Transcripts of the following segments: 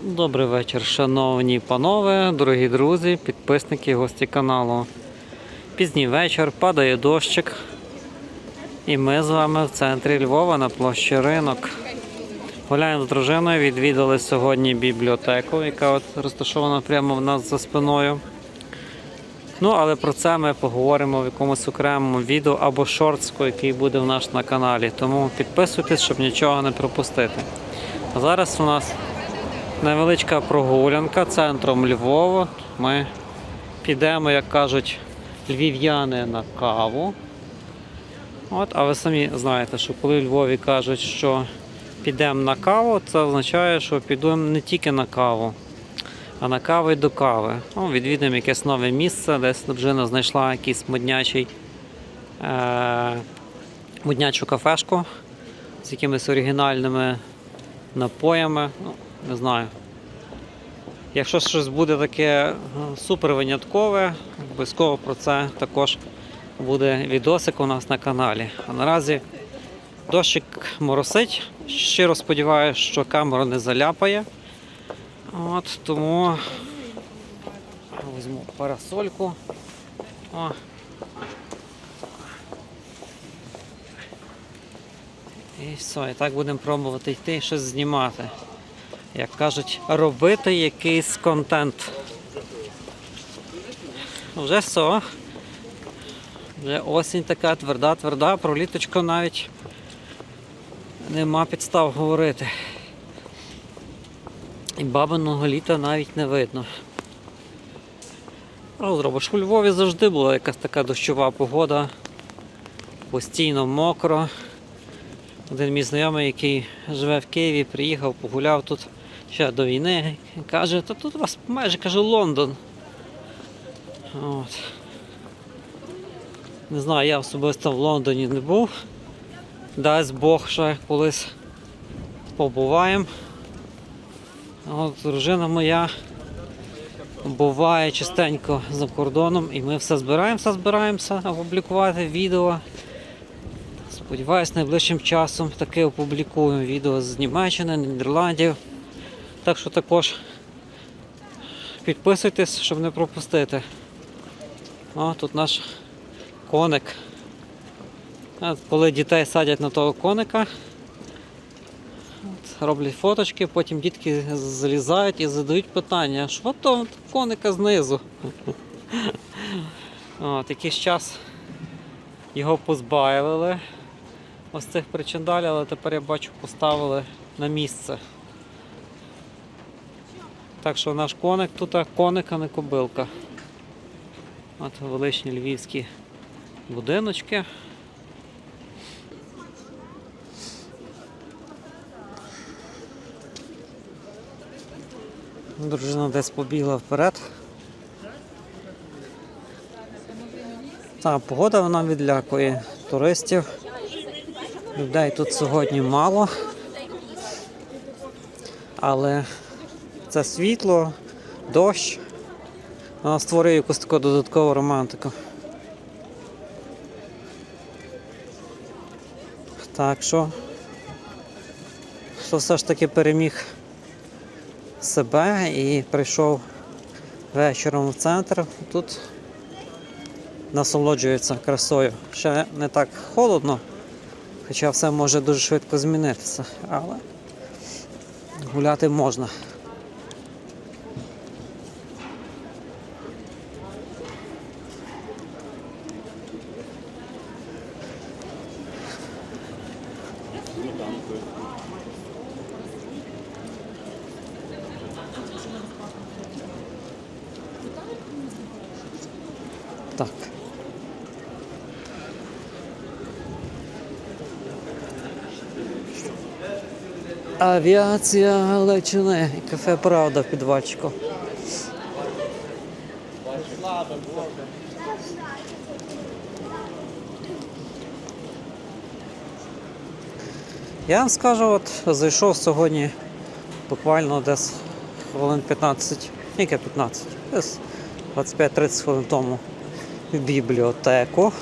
Добрий вечір, шановні панове, дорогі друзі, підписники, гості каналу. Пізній вечір, падає дощик. І ми з вами в центрі Львова на площі ринок. Гуляємо з дружиною, відвідали сьогодні бібліотеку, яка от розташована прямо в нас за спиною. Ну, але про це ми поговоримо в якомусь окремому відео або шортску, який буде в нас на каналі. Тому підписуйтесь, щоб нічого не пропустити. А зараз у нас невеличка прогулянка центром Львова. Ми підемо, як кажуть, львів'яни на каву. От, а ви самі знаєте, що коли в Львові кажуть, що підемо на каву, це означає, що підемо не тільки на каву, а на каву і до кави. Ну, відвідуємо якесь нове місце, десь дружина знайшла якийсь моднячий, е- моднячу кафешку з якимись оригінальними напоями. Ну, не знаю. Якщо щось буде таке е, супер виняткове, обов'язково про це також буде відосик у нас на каналі. А наразі дощик моросить. Щиро сподіваюся, що камера не заляпає. От тому візьму парасольку. О. І все, і так будемо пробувати йти і щось знімати. Як кажуть, робити якийсь контент. Вже все. Вже осінь така тверда, тверда, про літочко навіть нема підстав говорити. І бабиного літа навіть не видно. Ну, зробиш, у Львові завжди була якась така дощова погода, постійно мокро. Один мій знайомий, який живе в Києві, приїхав, погуляв тут ще до війни. Каже, та тут у вас майже каже Лондон. От. Не знаю, я особисто в Лондоні не був. Дасть Бог ще колись побуваємо. От дружина моя буває частенько за кордоном і ми все збираємося, збираємося опублікувати відео. Сподіваюсь, найближчим часом таки опублікуємо відео з Німеччини, Нідерландів. Так що також підписуйтесь, щоб не пропустити. О, тут наш коник. Коли дітей садять на того коника, роблять фоточки, потім дітки залізають і задають питання, що там коника знизу. От, якийсь час його позбавили ось цих причиндалів, але тепер я бачу поставили на місце. Так що наш коник тут коник, а не кобилка. От величні львівські будиночки. Дружина десь побігла вперед. Та погода вона відлякує туристів. Людей тут сьогодні мало. Але це світло, дощ. Створює якусь таку додаткову романтику. Так що, що все ж таки переміг себе і прийшов вечором в центр. Тут насолоджується красою. Ще не так холодно, хоча все може дуже швидко змінитися, але гуляти можна. Так. Авіація Галичини і кафе Правда в підвальчику. Я вам скажу, от зайшов сьогодні буквально десь хвилин 15, яке 15, десь 25-30 хвилин тому бібліотеку.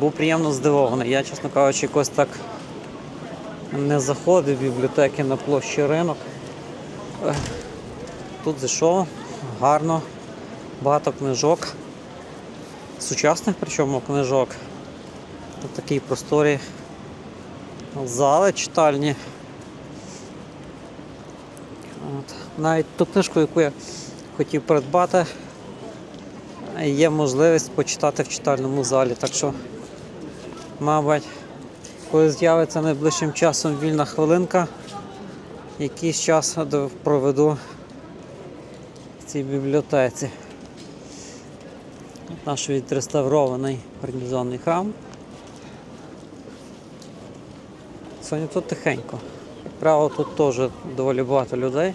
Був приємно здивований. Я, чесно кажучи, якось так не заходив в бібліотеки на площі ринок. Тут зайшов, гарно, багато книжок. Сучасних причому книжок. Тут такі просторі зали читальні. От. Навіть ту книжку, яку я хотів придбати, є можливість почитати в читальному залі. Так що, мабуть, коли з'явиться найближчим часом вільна хвилинка, якийсь час проведу в цій бібліотеці. Наш відреставрований гарнізонний храм. Сьогодні тут тихенько. Як правило, тут теж доволі багато людей.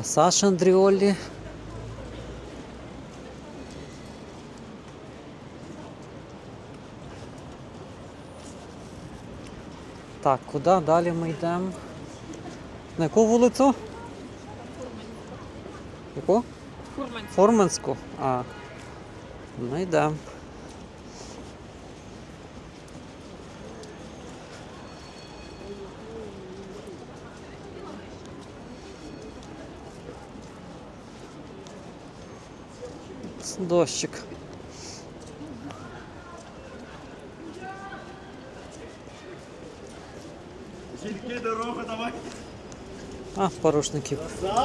Пасаж Андріолі. Так, куди далі ми йдемо? На яку вулицю? Яку? Фурманську. А. Ну йдемо. Дощик. Жінки, дорогу давай. А, порушників.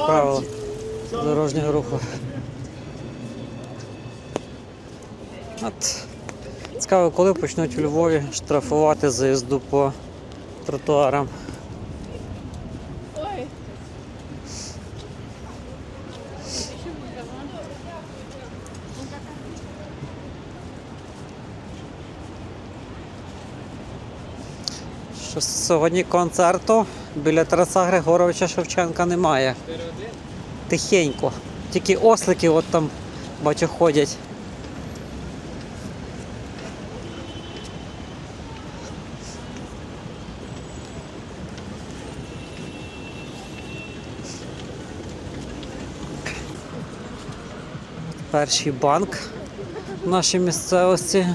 Правила дорожнього руху. От. Цікаво, коли почнуть у Львові штрафувати за їзду по тротуарам. Що сьогодні концерту біля Тараса Григоровича Шевченка немає. Тихенько. Тільки ослики от там бачу ходять. Перший банк в нашій місцевості.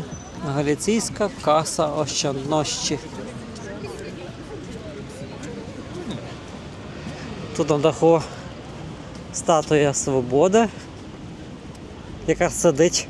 Галіційська каса Ощаднощі. Тут на даху статуя Свободи, яка сидить.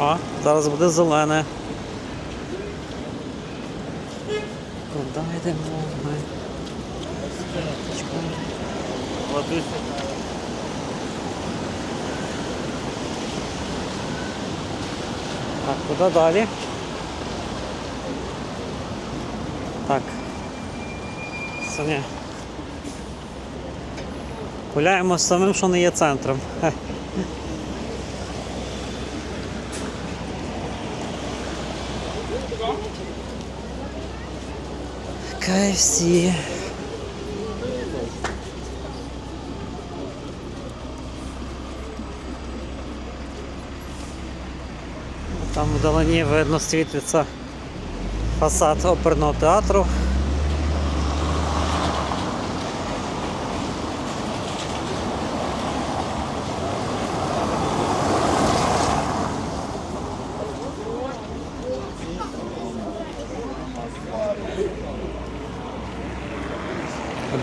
О, зараз буде зелене. Куди йдемо. Так, куди далі? Так. Соня. Гуляємо з самим, що не є центром. KFC. Там вдалині видно світиться фасад оперного театру.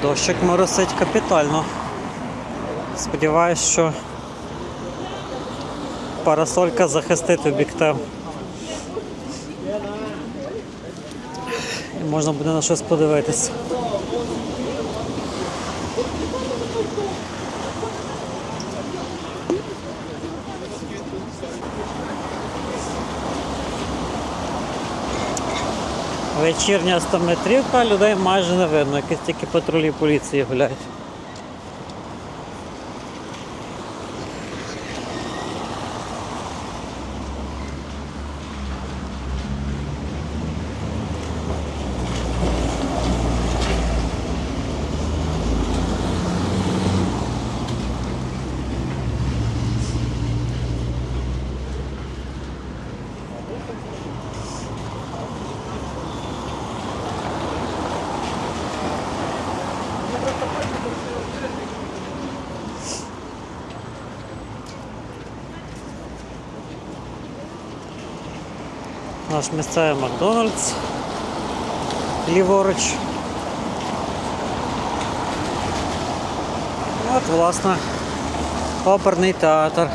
Дощик моросить капітально. Сподіваюсь, що парасолька захистить об'єктив. І можна буде на щось подивитися. Вечірня 100 метрівка, людей майже не видно, якісь тільки патрулі поліції гуляють. Наш місцевий Макдональдс. Ліворуч. От, власне, оперний театр.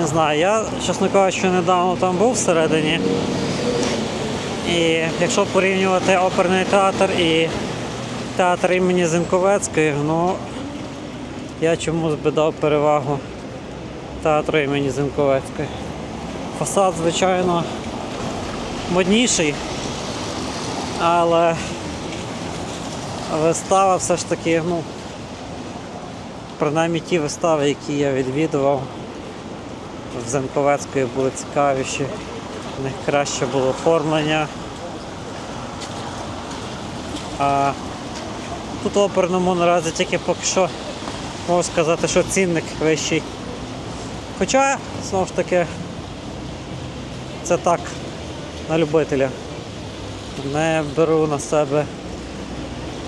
Не знаю, я, чесно кажучи, недавно там був всередині. І якщо порівнювати оперний театр і театр імені Зінковецької, ну я чомусь би дав перевагу театру імені Зінковецької. Фасад, звичайно, модніший, але вистава все ж таки, ну, принаймні ті вистави, які я відвідував в Зенковецької були цікавіші, в них краще було оформлення. А тут в оперному наразі тільки поки що можу сказати, що цінник вищий. Хоча, знову ж таки, це так, на любителя. Не беру на себе,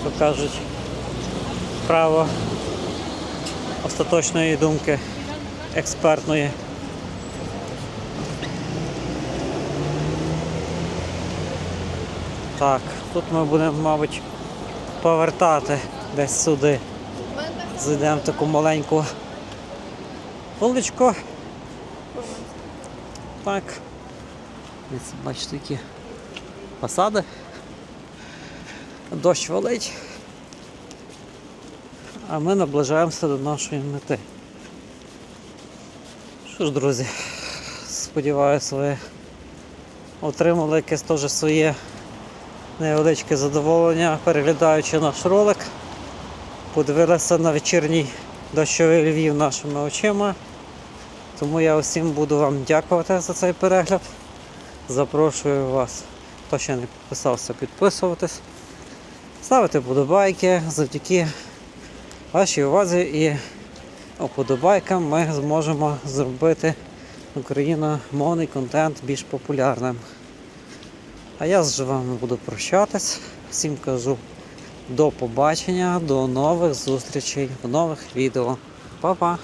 то кажуть, право остаточної думки експертної. Так, тут ми будемо, мабуть, повертати десь сюди. Зайдемо в таку маленьку вуличку. Так. Бачите, які фасади. Дощ валить. А ми наближаємося до нашої мети. Що ж, друзі, сподіваюся, ви отримали якесь теж своє невеличке задоволення, переглядаючи наш ролик. Подивилися на вечірній дощовий Львів нашими очима. Тому я усім буду вам дякувати за цей перегляд. Запрошую вас, хто ще не підписався, підписуватись, ставити вподобайки завдяки вашій увазі і вподобайкам ми зможемо зробити україномовний контент більш популярним. А я з вами буду прощатись. Всім кажу до побачення, до нових зустрічей в нових відео. Па-па!